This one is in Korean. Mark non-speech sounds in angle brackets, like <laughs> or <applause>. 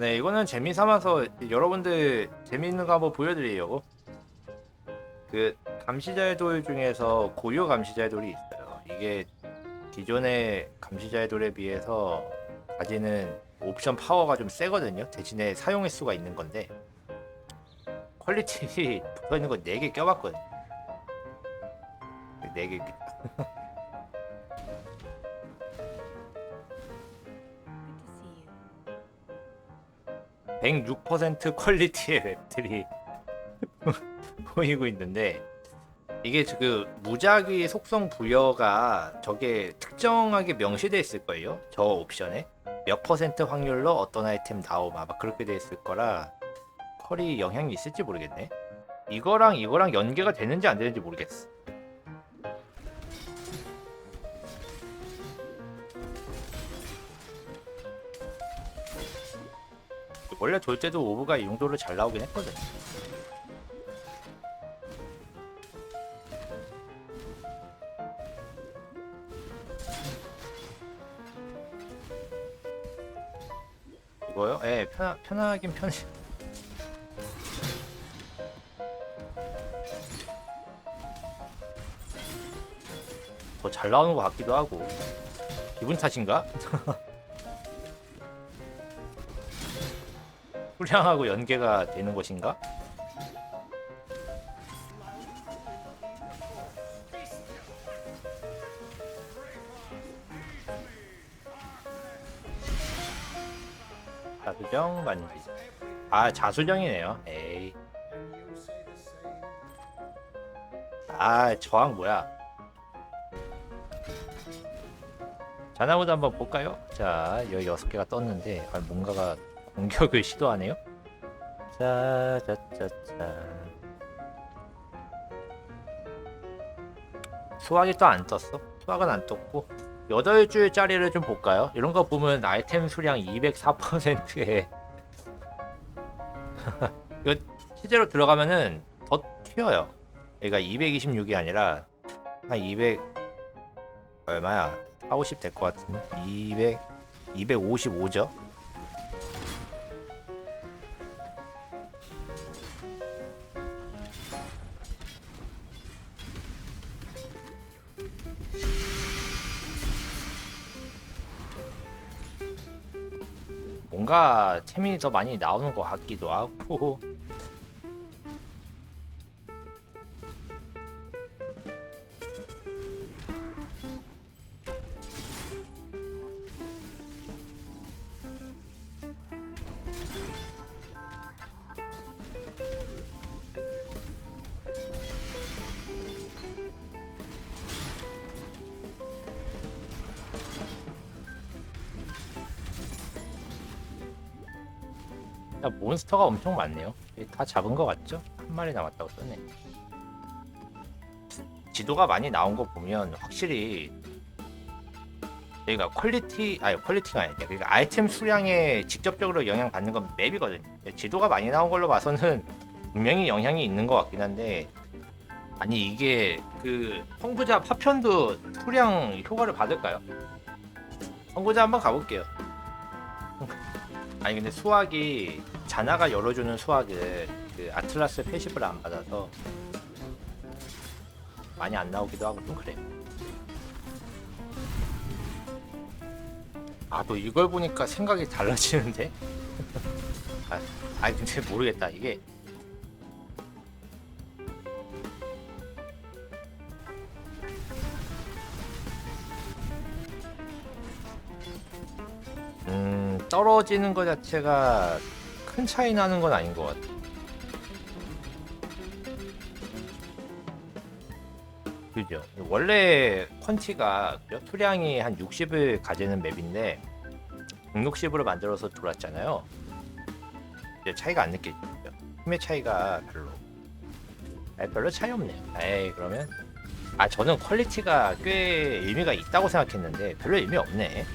네, 이거는 재미 삼아서 여러분들 재미있는 거 한번 보여드리려고. 그 감시자의 돌 중에서 고유 감시자의 돌이 있어요. 이게 기존의 감시자의 돌에 비해서 가지는 옵션 파워가 좀 세거든요. 대신에 사용 횟수가 있는 건데 퀄리티 <laughs> 붙어 있는 거 4개 껴봤거든. 4개 <laughs> 106% 퀄리티의 웹들이 <laughs> 보이고 있는데 이게 그 무작위 속성 부여가 저게 특정하게 명시되어 있을 거예요. 저 옵션에 몇 퍼센트 확률로 어떤 아이템 나옴 아마 그렇게 돼 있을 거라 퀄이 영향이 있을지 모르겠네. 이거랑 이거랑 연계가 되는지 안 되는지 모르겠어. 원래 돌 때도 오브가 이 정도로 잘 나오긴 했거든. 이거요? 예, 편 편하긴 편해. 더 잘 나오는 것 같기도 하고 기분 탓인가? <laughs> 후량하고 연계가 되는 것인가? 자수정 만지. 아 자수정이네요. 에이. 아 저항 뭐야? 자나무도 한번 볼까요? 자 여기 여섯 개가 떴는데 아, 뭔가가 공격을 시도하네요. 짜자자자. 수학이 또 안 떴어? 수학은 안 떴고 여덟 줄짜리를 좀 볼까요? 이런 거 보면 아이템 수량 204%에 <laughs> 이거 실제로 들어가면은 더 튀어요. 그러니까 226이 아니라 한 200 얼마야? 4, 50 될 것 같은데 200 255죠? 뭔가 템이 더 많이 나오는 것 같기도 하고 야, 몬스터가 엄청 많네요. 다 잡은 것 같죠? 한 마리 남았다고 썼네. 지도가 많이 나온 거 보면 확실히 여기가 퀄리티 아니 퀄리티가 아니라 그러니까 아이템 수량에 직접적으로 영향 받는 건 맵이거든요. 지도가 많이 나온 걸로 봐서는 분명히 영향이 있는 것 같긴 한데 아니 이게 그 성부자 파편도 수량 효과를 받을까요? 성부자 한번 가볼게요. 아니 근데 수학이 자나가 열어주는 수학을 그 아틀라스 패시브를 안 받아서 많이 안 나오기도 하고 좀 그래요. 아 또 이걸 보니까 생각이 달라지는데? <laughs> 아, 아니 근데 모르겠다 이게 떨어지는 것 자체가 큰 차이 나는 건 아닌 것 같아. 그죠? 원래 그죠? 투량이 한 60을 가지는 맵인데 160으로 만들어서 돌았잖아요. 이제 차이가 안 느껴지죠. 힘의 차이가 별로. 아, 별로 차이 없네요. 에이 그러면 아 저는 퀄리티가 꽤 의미가 있다고 생각했는데 별로 의미 없네.